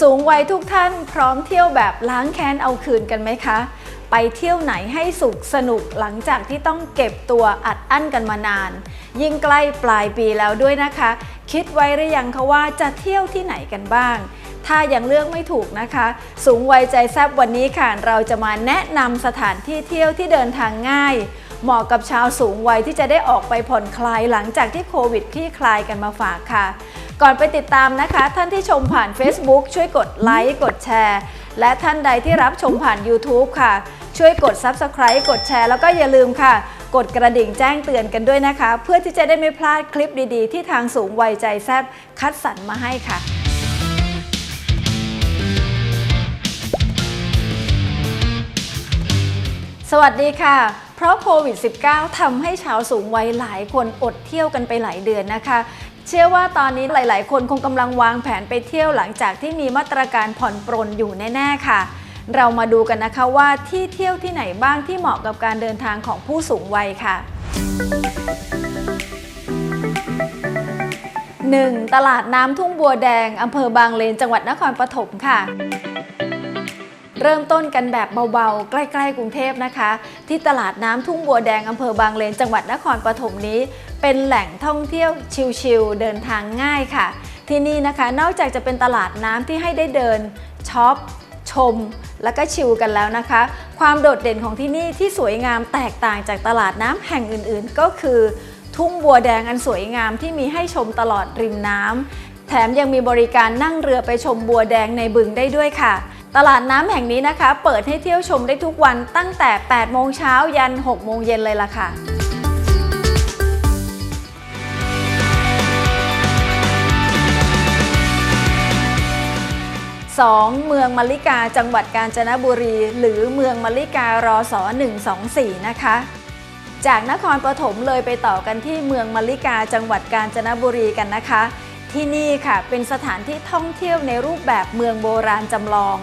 สูงวัยทุกท่านพร้อมเที่ยวแบบล้างแค้นเอาคืนกันไหมคะ ไปเที่ยวไหนให้สุขสนุกหลังจากที่ต้องเก็บตัวอัดอั้นกันมานาน ยิ่งใกล้ปลายปีแล้วด้วยนะคะ คิดไว้หรือยังคะว่าจะเที่ยวที่ไหนกันบ้าง ถ้ายังเลือกไม่ถูกนะคะ สูงวัยใจแซบวันนี้ค่ะเราจะมาแนะนำสถานที่เที่ยวที่เดินทางง่ายเหมาะกับชาวสูงวัยที่จะได้ออกไปผ่อนคลายหลังจากที่โควิดคลี่คลายกันมาฝากค่ะ ก่อนไปติดตามนะคะ ท่านที่ชมผ่าน Facebook ช่วยกดไลค์กดแชร์ และท่านใดที่รับชมผ่าน YouTube ค่ะ ช่วยกด Subscribe กดแชร์ แล้วก็อย่าลืมค่ะ กดกระดิ่งแจ้งเตือนกันด้วยนะคะ เพื่อที่จะได้ไม่พลาดคลิปดีๆ ที่ทางสูงวัยใจแซบคัดสรรมาให้ค่ะสวัสดีค่ะ เพราะโควิด -19 ทำให้ชาวสูงวัยหลายคนอดเที่ยวกันไปหลายเดือนนะคะ เชื่อว่าตอนนี้หลาย ๆ คนคงกำลังวางแผนไปเที่ยวหลังจากที่มีมาตรการผ่อนปรนอยู่แน่ ๆ ค่ะ เรามาดูกันนะคะว่าที่เที่ยวที่ไหนบ้างที่เหมาะกับการเดินทางของผู้สูงวัยค่ะ 1. ตลาดน้ำทุ่งบัวแดงอำเภอบางเลนจังหวัดนครปฐมค่ะ เริ่มต้นกันแบบเบาๆ ใกล้ ๆ กรุงเทพนะคะ ที่ตลาดน้ำทุ่งบัวแดงอำเภอบางเลนจังหวัดนครปฐมนี้ เป็นแหล่งท่องเที่ยวชิลๆเดินทางง่ายค่ะ ที่นี่นะคะนอกจากจะเป็นตลาดน้ำที่ให้ได้เดินช็อปชม แล้วก็ชิลกันแล้วนะคะ ความโดดเด่นของที่นี่ที่สวยงามแตกต่างจากตลาดน้ำแห่งอื่นๆ ก็คือ ทุ่งบัวแดงอันสวยงามที่มีให้ชมตลอดริมน้ำแถมยังมีบริการนั่งเรือไปชมบัวแดงในบึงได้ด้วยค่ะตลาดน้ำแห่งนี้นะคะ เปิดให้เที่ยวชมได้ทุกวันตั้งแต่ 8 โมงเช้ายัน 6 โมงเย็นเลยล่ะค่ะ 2. เมืองมลิกาจังหวัดกาญจนบุรี หรือเมืองมลิการอสอ124 นะคะ จากนครปฐมเลยไปต่อกันที่เมืองมลิกาจังหวัดกาญจนบุรีกันนะคะ ที่นี่ค่ะเป็นสถานที่ท่องเที่ยวในรูปแบบเมืองโบราณจำลอง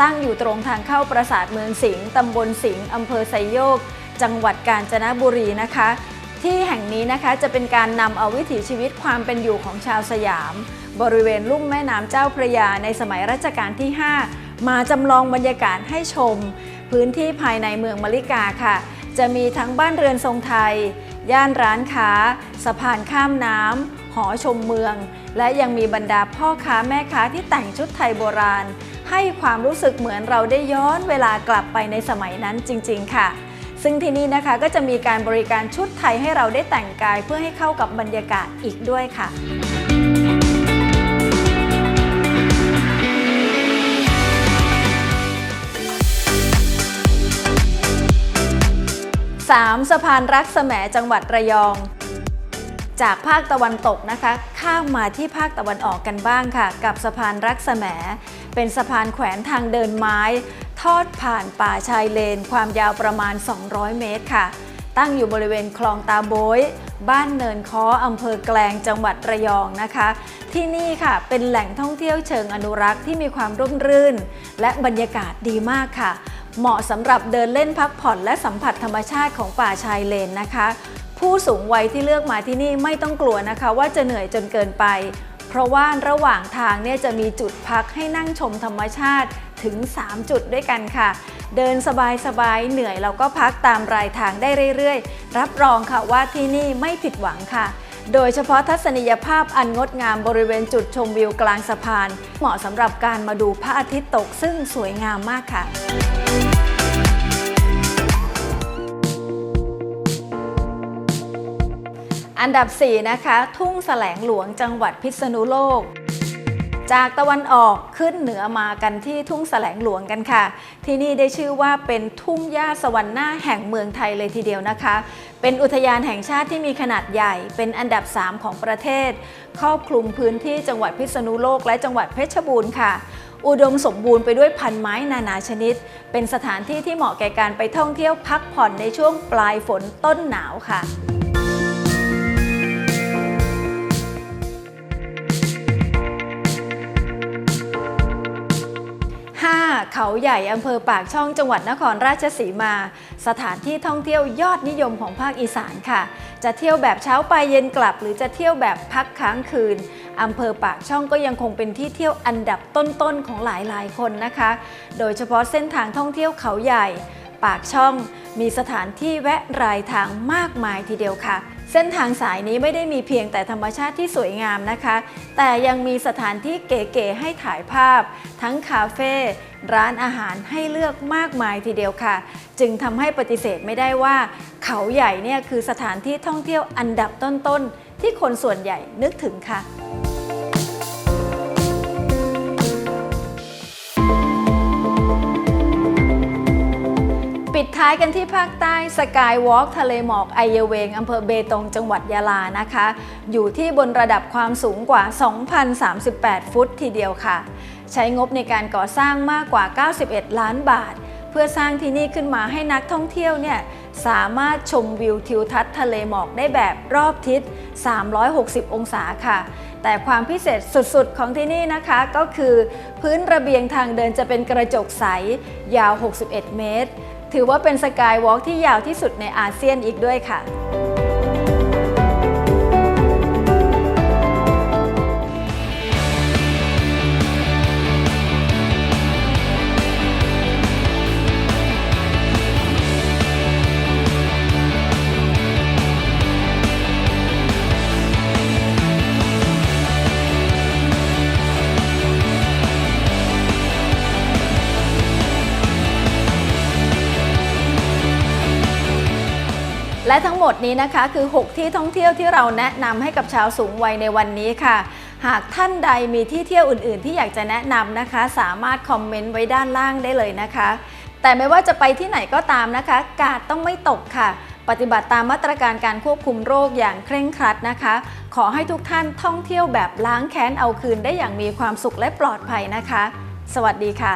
ตั้งอยู่ตรงทางเข้าปราสาทเมืองสิงห์ตำบลสิงห์อำเภอไซโยก จังหวัดกาญจนบุรีนะคะ ที่แห่งนี้นะคะจะเป็นการนำเอาวิถีชีวิตความเป็นอยู่ของชาวสยาม บริเวณลุ่มแม่น้ำเจ้าพระยาในสมัยรัชกาลที่ 5 มาจำลองบรรยากาศให้ชม พื้นที่ภายในเมืองมะลิกาค่ะ จะมีทั้งบ้านเรือนทรงไทย ย่านร้านค้า สะพานข้ามน้ำหอชมเมือง และยังมีบรรดาพ่อค้าแม่ค้าที่แต่งชุดไทยโบราณ ให้ความรู้สึกเหมือนเราได้ย้อนเวลากลับไปในสมัยนั้นจริง ๆ ค่ะ ซึ่งที่นี่นะคะก็จะมีการบริการชุดไทยให้เราได้แต่งกายเพื่อให้เข้ากับบรรยากาศอีกด้วยค่ะ 3. สะพานรักแสมจังหวัดระยอง จากภาคตะวันตกนะคะ ข้ามมาที่ภาคตะวันออกกันบ้างค่ะ กับสะพานรักแสมเป็นสะพานแขวนทางเดินไม้ ทอดผ่านป่าชายเลน ความยาวประมาณ 200 เมตรค่ะ ตั้งอยู่บริเวณคลองตาโบยบ้านเนินค้ออำเภอแกลงจังหวัดระยองนะคะ ที่นี่ค่ะเป็นแหล่งท่องเที่ยวเชิงอนุรักษ์ที่มีความร่มรื่น และบรรยากาศดีมากค่ะ เหมาะสำหรับเดินเล่นพักผ่อนและสัมผัสธรรมชาติของป่าชายเลนนะคะ ผู้สูงวัยที่เลือกมาที่นี่ไม่ต้องกลัวนะคะ ว่าจะเหนื่อยจนเกินไป เพราะว่าระหว่างทางเนี่ยจะมีจุดพักให้นั่งชมธรรมชาติ ถึง 3 จุดด้วยกันค่ะ เดินสบายๆ เหนื่อยเราก็พักตามรายทางได้เรื่อยๆ รับรองค่ะว่าที่นี่ไม่ผิดหวังค่ะ โดยเฉพาะทัศนียภาพอันงดงามบริเวณจุดชมวิวกลางสะพาน เหมาะสำหรับการมาดูพระอาทิตย์ตกซึ่งสวยงามมากค่ะอันดับ 4 นะคะ ทุ่งแสลงหลวงจังหวัดพิษณุโลก จากตะวันออกขึ้นเหนือมากันที่ทุ่งแสลงหลวงกันค่ะ ที่นี่ได้ชื่อว่าเป็นทุ่งหญ้าสวรรค์หน้าแห่งเมืองไทยเลยทีเดียวนะคะ เป็นอุทยานแห่งชาติที่มีขนาดใหญ่ เป็นอันดับ 3 ของประเทศ ครอบคลุมพื้นที่จังหวัดพิษณุโลกและจังหวัดเพชรบูรณ์ค่ะอุดมสมบูรณ์ไปด้วยพันไม้นานาชนิด เป็นสถานที่ที่เหมาะแก่การไปท่องเที่ยวพักผ่อนในช่วงปลายฝนต้นหนาวค่ะ เขาใหญ่อำเภอปากช่องจังหวัดนครราชสีมา สถานที่ท่องเที่ยวยอดนิยมของภาคอีสานค่ะ จะเที่ยวแบบเช้าไปเย็นกลับ หรือจะเที่ยวแบบพักค้างคืนอำเภอปากช่องก็ยังคงเป็นที่เที่ยวอันดับต้นๆของหลายๆคนนะคะ โดยเฉพาะเส้นทางท่องเที่ยวเขาใหญ่ ปากช่อง มีสถานที่แวะรายทางมากมายทีเดียวค่ะเส้นทางสายนี้ไม่ได้มีเพียงแต่ธรรมชาติที่สวยงามนะคะ แต่ยังมีสถานที่เก๋ๆให้ถ่ายภาพ ทั้งคาเฟ่ ร้านอาหารให้เลือกมากมายทีเดียวค่ะ จึงทำให้ปฏิเสธไม่ได้ว่า เขาใหญ่เนี่ยคือสถานที่ท่องเที่ยวอันดับต้นๆ ที่คนส่วนใหญ่นึกถึงค่ะปิดท้ายกันที่ภาคใต้สกายวอล์กทะเลหมอกไอเยเวงอำเภอเบตงจังหวัดยะลานะคะ อยู่ที่บนระดับความสูงกว่า 2,038 ฟุตทีเดียวค่ะ ใช้งบในการก่อสร้างมากกว่า 91 ล้านบาท เพื่อสร้างที่นี่ขึ้นมาให้นักท่องเที่ยวเนี่ยสามารถชมวิวทิวทัศน์ทะเลหมอกได้แบบรอบทิศ 360 องศาค่ะ แต่ความพิเศษสุดๆ ของที่นี่นะคะก็คือ พื้นระเบียงทางเดินจะเป็นกระจกใส ยาว 61 เมตร ถือว่าเป็นสกายวอล์กที่ยาวที่สุดในอาเซียนอีกด้วยค่ะ และทั้งหมดนี้นะคะคือ 6 ที่ท่องเที่ยวที่เราแนะนำให้กับชาวสูงวัยในวันนี้ค่ะ หากท่านใดมีที่เที่ยวอื่น ๆ ที่อยากจะแนะนำนะคะ สามารถคอมเมนต์ไว้ด้านล่างได้เลยนะคะ แต่ไม่ว่าจะไปที่ไหนก็ตามนะคะ กาดต้องไม่ตกค่ะ ปฏิบัติตามมาตรการการควบคุมโรคอย่างเคร่งครัดนะคะ ขอให้ทุกท่านท่องเที่ยวแบบล้างแค้นเอาคืนได้อย่างมีความสุขและปลอดภัยนะคะ สวัสดีค่ะ